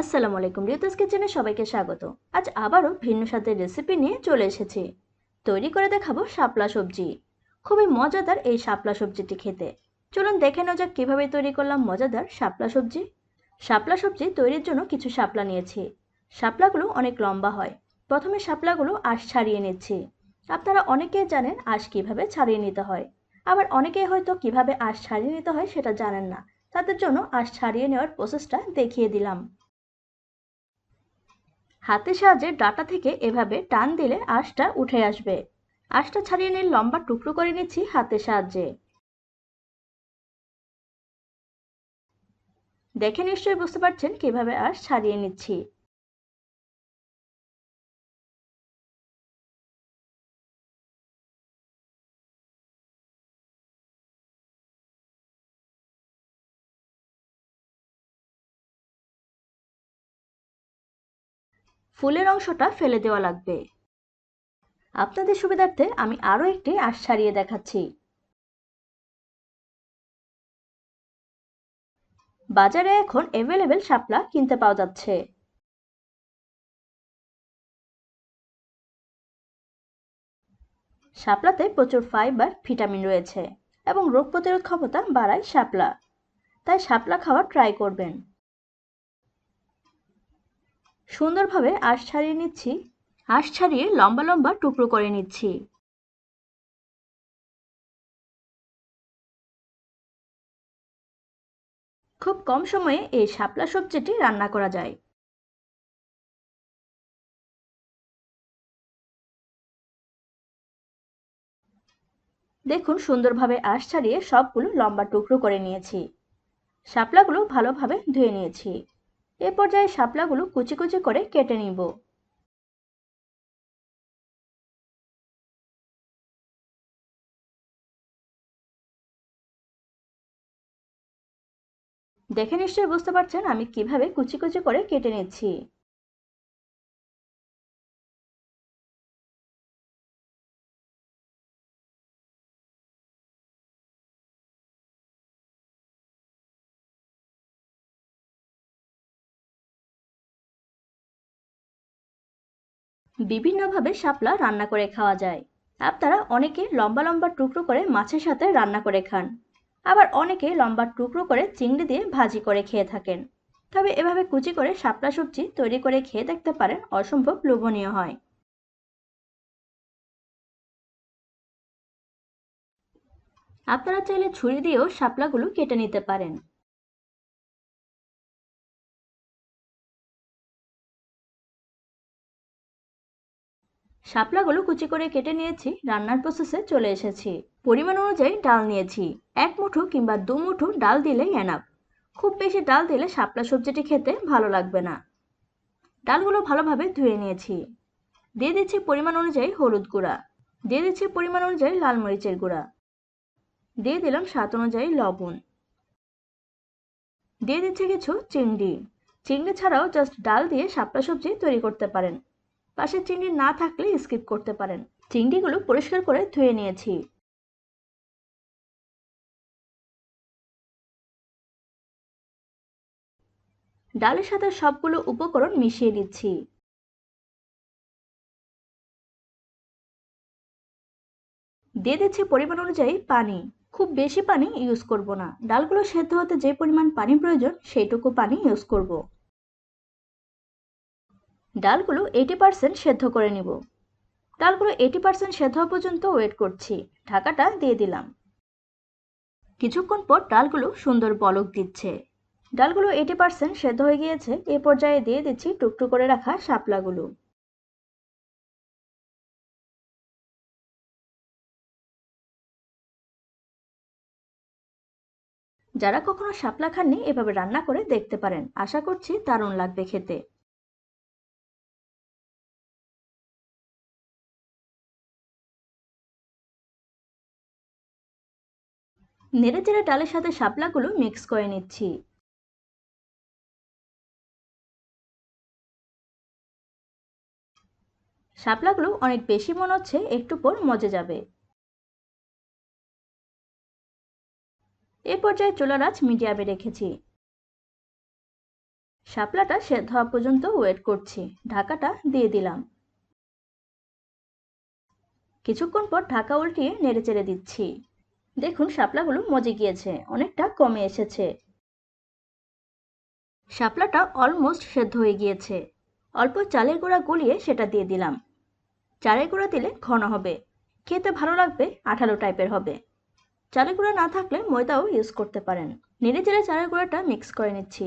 আসসালামু আলাইকুম রিউতাস কিচেনে সবাইকে স্বাগত। আজ আবারও ভিন্ন স্বাদের রেসিপি নিয়ে চলে এসেছি। তৈরি করে দেখাবো শাপলা সবজি। খুবই মজাদার এই শাপলা সবজিটি খেতে। চলুন দেখে নেওয়া যাক কীভাবে তৈরি করলাম মজাদার শাপলা সবজি। শাপলা সবজি তৈরির জন্য কিছু শাপলা নিয়েছি। শাপলাগুলো অনেক লম্বা হয়। প্রথমে শাপলাগুলো আঁশ ছাড়িয়ে নিচ্ছি। আপনারা অনেকেই জানেন আঁশ কীভাবে ছাড়িয়ে নিতে হয়। আবার অনেকেই হয়তো কীভাবে আঁশ ছাড়িয়ে নিতে হয় সেটা জানেন না। তাদের জন্য আঁশ ছাড়িয়ে নেওয়ার প্রসেসটা দেখিয়ে দিলাম। হাতের সাহায্যে ডাটা থেকে এভাবে টান দিলে আঁশটা উঠে আসবে। আঁশটা ছাড়িয়ে নিয়ে লম্বা টুকরো করে নিচ্ছি হাতের সাহায্যে। দেখে নিশ্চয়ই বুঝতে পারছেন কীভাবে আঁশ ছাড়িয়ে নিচ্ছি। ফুলের অংশটা ফেলে দেওয়া লাগবে। আপনাদের সুবিধার্থে আমি আরও একটি আঁশ ছাড়িয়ে দেখাচ্ছি। বাজারে এখন অ্যাভেলেবেল শাপলা কিনতে পাওয়া যাচ্ছে। শাপলাতে প্রচুর ফাইবার ভিটামিন রয়েছে এবং রোগ প্রতিরোধ ক্ষমতা বাড়ায় শাপলা। তাই শাপলা খাওয়া ট্রাই করবেন। সুন্দরভাবে আঁশ ছাড়িয়ে নিচ্ছি। আঁশ ছাড়িয়ে লম্বা লম্বা টুকরো করে নিচ্ছি। খুব কম সময়ে এই শাপলা সবজিটি রান্না করা যায়। দেখুন, সুন্দরভাবে আঁশ ছাড়িয়ে সবগুলো লম্বা টুকরো করে নিয়েছি। শাপলাগুলো ভালোভাবে ধুয়ে নিয়েছি। এ পর্যায়ে শাপলাগুলো কুচি কুচি করে কেটে নিব। দেখে নিশ্চয়ই বুঝতে পারছেন আমি কীভাবে কুচি কুচি করে কেটে নিচ্ছি। বিভিন্নভাবে শাপলা রান্না করে খাওয়া যায়। আপনারা অনেকে লম্বা লম্বা টুকরো করে মাছের সাথে রান্না করে খান। আবার অনেকে লম্বা টুকরো করে চিংড়ি দিয়ে ভাজি করে খেয়ে থাকেন। তবে এভাবে কুচি করে শাপলা সবজি তৈরি করে খেয়ে দেখতে পারেন অসম্ভব লোভনীয় হয়। আপনারা চাইলে ছুরি দিয়েও শাপলাগুলো কেটে নিতে পারেন। শাপলাগুলো কুচি করে কেটে নিয়েছি, রান্নার প্রসেসে চলে এসেছি। পরিমাণ অনুযায়ী ডাল নিয়েছি, এক মুঠো কিংবা দু মুঠো ডাল দিলেই এনাফ খুব বেশি ডাল দিলে শাপলা সবজিটি খেতে ভালো লাগবে না। ডালগুলো ভালোভাবে ধুয়ে নিয়েছি। দিয়ে দিচ্ছি পরিমাণ অনুযায়ী হলুদ গুঁড়া। দিয়ে দিচ্ছি পরিমাণ অনুযায়ী লাল মরিচের গুঁড়া। দিয়ে দিলাম স্বাদ অনুযায়ী লবণ। দিয়ে দিচ্ছি কিছু চিংড়ি। চিংড়ি ছাড়াও জাস্ট ডাল দিয়ে শাপলা সবজি তৈরি করতে পারেন। পাশে চিংড়ি না থাকলে স্কিপ করতে পারেন। চিংড়িগুলো পরিষ্কার করে ধুয়ে নিয়েছি। ডালের সাথে সবগুলো উপকরণ মিশিয়ে দিচ্ছি দিয়ে দিচ্ছি পরিমাণ অনুযায়ী পানি। খুব বেশি পানি ইউজ করব না। ডালগুলো সেদ্ধ হতে যে পরিমাণ পানি প্রয়োজন, সেইটুকু পানি ইউজ করব। ডালগুলো এইটি পার্সেন্ট সেদ্ধ করে নিব। ডালগুলো এইটি পার্সেন্ট সেদ্ধ হওয়া পর্যন্ত ওয়েট করছি। ঢাকাটা দিয়ে দিলাম। কিছুক্ষণ পর ডালগুলো সুন্দর বলক দিচ্ছে। ডালগুলো এইটি পার্সেন্ট সেদ্ধ হয়ে গিয়েছে। এ পর্যায়ে দিয়ে দিচ্ছি টুকটু করে রাখা শাপলাগুলো। যারা কখনো শাপলা খাননি, এভাবে রান্না করে দেখতে পারেন। আশা করছি দারুণ লাগবে খেতে। নেড়ে চেড়ে ডালের সাথে শাপলাগুলো মিক্স করে নিচ্ছি। শাপলাগুলো অনেক বেশি মনে হচ্ছে, একটু পর মজে যাবে। এ পর্যায়ে চুলার আঁচ মিডিয়ামে রেখেছি। শাপলাটা সেদ্ধ হওয়া পর্যন্ত ওয়েট করছি। ঢাকাটা দিয়ে দিলাম। কিছুক্ষণ পর ঢাকা উল্টিয়ে নেড়ে চেড়ে দিচ্ছি। দেখুন, শাপলাগুলো মজে গিয়েছে, অনেকটা কমে এসেছে। শাপলাটা অলমোস্ট সেদ্ধ হয়ে গিয়েছে। অল্প চালের গুঁড়া গলিয়ে সেটা দিয়ে দিলাম। চালের গুঁড়া দিলে ঘন হবে। খেতে ভালো লাগবে, আঠালো টাইপের হবে। চালের গুঁড়া না থাকলে ময়দাও ইউজ করতে পারেন। নেড়ে চেড়ে চালের গুঁড়াটা মিক্স করে নিচ্ছি।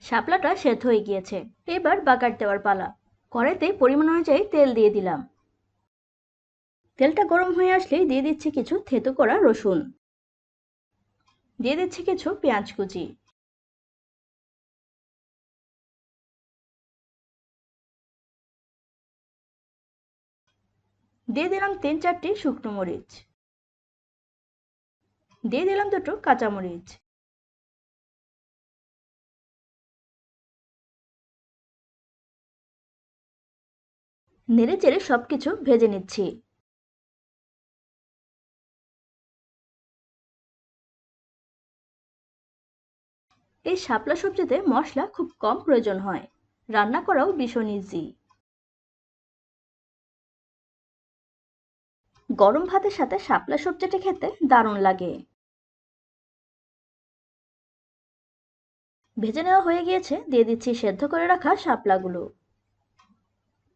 শাপলাটা সেদ্ধ হয়ে গিয়েছে। এবার বাগার দেওয়ার পালা। কড়াইতে পরিমাণ অনুযায়ী তেল দিয়ে দিলাম। তেলটা গরম হয়ে আসলেই দিয়ে দিচ্ছি কিছু থেতো করা রসুন। দিয়ে দিচ্ছি কিছু পেঁয়াজ কুচি। দিয়ে দিলাম তিন চারটি শুকনো মরিচ। দিয়ে দিলাম দুটো কাঁচামরিচ নেড়ে চেড়ে সব কিছু ভেজে নিচ্ছি। এই শাপলা সবজিতে মশলা খুব কম প্রয়োজন হয়। রান্না করাও ভীষণ ইজি গরম ভাতের সাথে শাপলা সবজিটা খেতে দারুণ লাগে। ভেজে নেওয়া হয়ে গিয়েছে, দিয়ে দিচ্ছি সেদ্ধ করে রাখা শাপলাগুলো।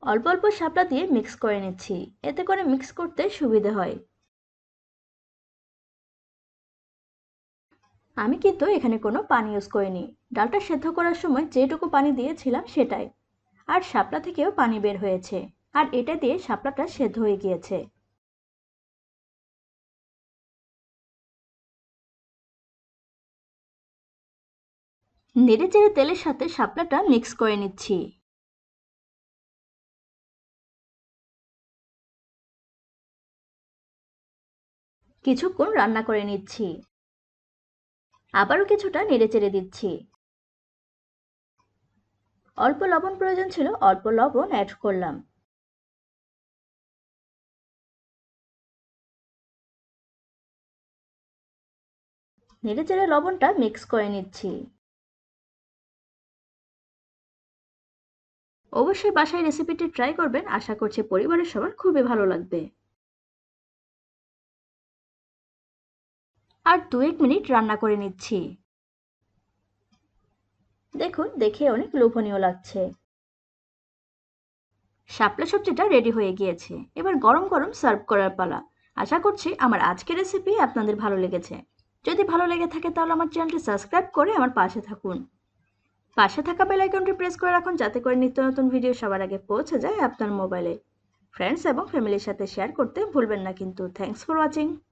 অল্প অল্প শাপলা দিয়ে মিক্স করে নিচ্ছি। এতে করে মিক্স করতে সুবিধে হয়। আমি কিন্তু এখানে কোনো পানি ইউজ করিনি। ডালটা সেদ্ধ করার সময় যেটুকু পানি দিয়েছিলাম সেটাই। আর শাপলা থেকেও পানি বের হয়েছে। আর এটা দিয়ে শাপলাটা সেদ্ধ হয়ে গিয়েছে। নেড়ে চেড়ে তেলের সাথে শাপলাটা মিক্স করে নিচ্ছি। কিছুক্ষণ রান্না করে নিচ্ছি। আবারও কিছুটা নেড়ে চেড়ে দিচ্ছি। অল্প লবণ প্রয়োজন ছিল, অল্প লবণ অ্যাড করলাম। নেড়ে চেড়ে লবণটা মিক্স করে নিচ্ছি। অবশ্যই বাসায় রেসিপিটি ট্রাই করবেন, আশা করছি পরিবারের সবার খুবই ভালো লাগবে। আর দু এক মিনিট রান্না করে নিচ্ছি। দেখুন, দেখে অনেক লোভনীয় লাগছে। শাপলা সবজিটা রেডি হয়ে গিয়েছে। এবার গরম গরম সার্ভ করার পালা। আশা করছি আমার আজকের রেসিপি আপনাদের ভালো লেগেছে। যদি ভালো লেগে থাকে তাহলে আমার চ্যানেলটি সাবস্ক্রাইব করে আমার পাশে থাকুন। পাশে থাকা বেল আইকনটি প্রেস করে রাখুন যাতে করে নিত্য নতুন ভিডিও সবার আগে পৌঁছে যায় আপনার মোবাইলে ফ্রেন্ডস এবং ফ্যামিলির সাথে শেয়ার করতে ভুলবেন না কিন্তু। Thanks for watching